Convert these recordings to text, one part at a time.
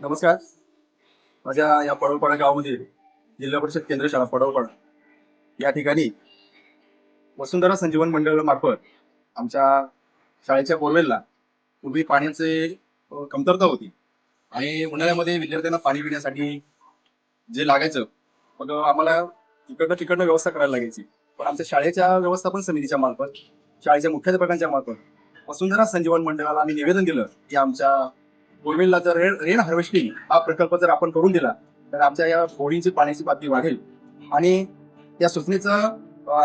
नमस्कार. माझ्या या पडवळपाडा गावामध्ये जिल्हा परिषद केंद्र शाळा पडवळपाडा. या ठिकाणी वसुंधरा संजीवन मंडळामार्फत आमच्या शाळेच्या बोरवेलला पूर्वी पाण्याचे कमतरता होती. आणि उन्हाळ्यामध्ये विद्यार्थ्यांना पाणी पिण्यासाठी जे लागायचं मग आम्हाला तिकडनं तिकडनं व्यवस्था करायला लागायची. पण आमच्या शाळेच्या व्यवस्थापन समितीच्या मार्फत शाळेच्या मुख्याध्यापकांच्या मार्फत वसुंधरा संजीवन मंडळाला आम्ही निवेदन दिलं की आमच्या बोरवेलला जर रेन रेन हार्वेस्टिंग हा प्रकल्प जर आपण करून दिला तर आमच्या या होळीची पाण्याची पातळी वाढेल. आणि या सूचनेचा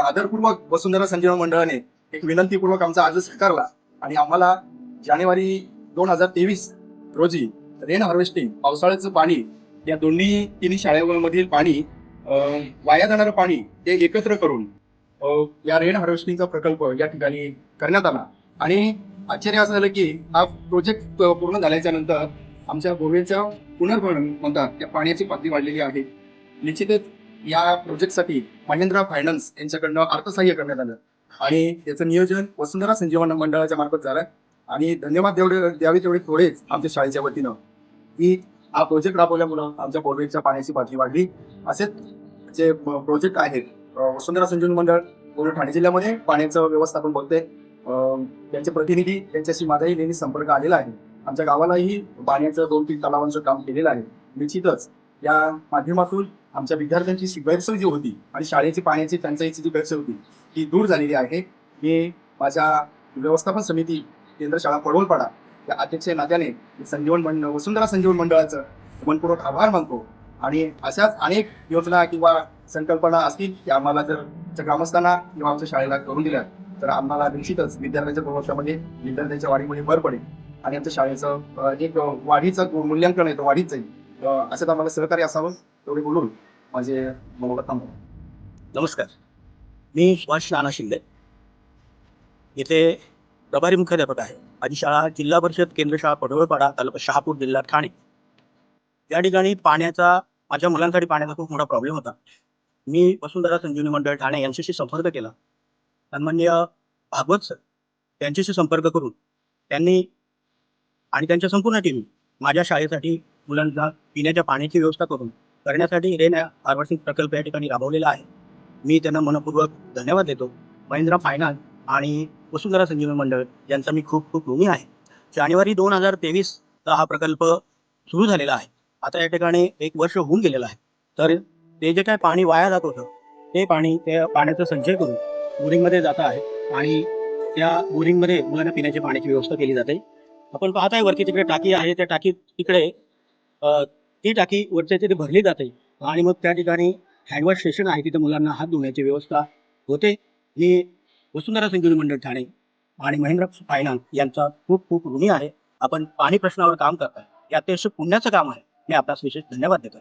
आदरपूर्वक वसुंधरा संजीवन मंडळाने एक विनंतीपूर्वक आमचा अर्ज स्वीकारला. आणि आम्हाला जानेवारी दोन हजार तेवीस रोजी रेन हार्वेस्टिंग पावसाळ्याचं पाणी या दोन्ही तिन्ही शाळेमधील पाणी वाया जाणारं पाणी ते एकत्र करून या रेन हार्वेस्टिंगचा प्रकल्प या ठिकाणी करण्यात आला. आणि आश्चर्य असं झालं की हा प्रोजेक्ट पूर्ण झाल्याच्यानंतर आमच्या गोव्याच्या पुनर्भरण म्हणतात त्या पाण्याची पातळी वाढलेली आहे. निश्चितच या प्रोजेक्टसाठी महिंद्रा फायनान्स यांच्याकडनं अर्थसहाय्य करण्यात आलं. आणि त्याचं नियोजन वसुंधरा संजीवन मंडळाच्या मार्फत झालं. आणि धन्यवाद तेवढे द्यावे तेवढे थोडेच आमच्या शाळेच्या वतीनं. की हा प्रोजेक्ट राबवल्यामुळं आमच्या गोव्याच्या पाण्याची पातळी वाढली. असेच जे प्रोजेक्ट आहेत वसुंधरा संजीवन मंडळ पूर्ण ठाणे जिल्ह्यामध्ये पाण्याचं व्यवस्थापन बघते त्यांचे प्रतिनिधी त्यांच्याशी माझाही नेहमी संपर्क आलेला आहे. आमच्या गावालाही पाण्याचं दोन तीन तलावांचं काम केलेलं आहे. निश्चितच या माध्यमातून आमच्या विद्यार्थ्यांची जी गैरसोय जी होती आणि शाळेची पाण्याची टंचाईची जी गैरसोय होती ती दूर झालेली आहे. मी माझ्या व्यवस्थापन समिती केंद्र शाळा पडवलपाडा या अध्यक्ष नात्याने संजीवन मंडळ वसुंधरा संजीवन मंडळाचं मनपूर्वक आभार मानतो. आणि अशाच अनेक योजना किंवा संकल्पना असतील त्या आम्हाला जर ग्रामस्थांना किंवा आमच्या शाळेला करून दिल्या तर आम्हाला निश्चितच विद्यार्थ्यांच्या गुणवत्तामध्ये विद्यार्थ्यांच्या वाढीमध्ये भर पडेल. आणि आमच्या शाळेचं एक वाढीचं मूल्यांकन आहे तो वाढीत जाईल असं आम्हाला सहकार्य असावं तेवढे बोलून माझे मनोगत थांबव. नमस्कार. मी सुभाष नाना शिंदे. येथे प्रभारी मुख्याध्यापक आहे. माझी शाळा जिल्हा परिषद केंद्र शाळा पडवळपाडा तालुका शहापूर जिल्हा ठाणे. या ठिकाणी पाण्याचा माझ्या मुलांसाठी पाण्याचा खूप मोठा प्रॉब्लेम होता. मी वसुंधरा संजीवनी मंडळ ठाणे यांच्याशी संपर्क केला. सन्मान्य भागवत सर त्यांच्याशी संपर्क करून त्यांनी आणि त्यांच्या संपूर्ण टीम माझ्या शाळेसाठी मुलांना पिण्याच्या पाण्याची व्यवस्था करून करण्यासाठी रेन हार्वेस्टिंग प्रकल्प या ठिकाणी राबवलेला आहे. मी त्यांना मनपूर्वक धन्यवाद देतो. महिंद्रा फायनान्स आणि वसुंधरा संजीवन मंडळ यांचा मी खूप खूप ऋणी आहे. जानेवारी दोन हजार तेवीसचा हा प्रकल्प सुरू झालेला आहे. आता या ठिकाणी एक वर्ष होऊन गेलेलं आहे. तर ते जे काय पाणी वाया जात होतं ते पाणी त्या पाण्याचा संचय करून बोरिंगमध्ये जात आहे आणि त्या बोरिंगमध्ये मुलांना पिण्याची पाण्याची व्यवस्था केली जाते. आपण पाहत आहे वरती तिकडे टाकी आहे त्या टाकीत तिकडे ती टाकी वरच्या तिथे भरली जाते आणि मग त्या ठिकाणी हँडवॉश स्टेशन आहे तिथे मुलांना हात धुण्याची व्यवस्था होते. हे वसुंधरा संजीवनी मंडळ ठाणे आणि महेंद्र फायनान्स यांचा खूप खूप ऋणी आहे. आपण पाणी प्रश्नावर काम करताय. हे अत्यंत पुण्याचं काम आहे. मी आपल्यास विशेष धन्यवाद देतो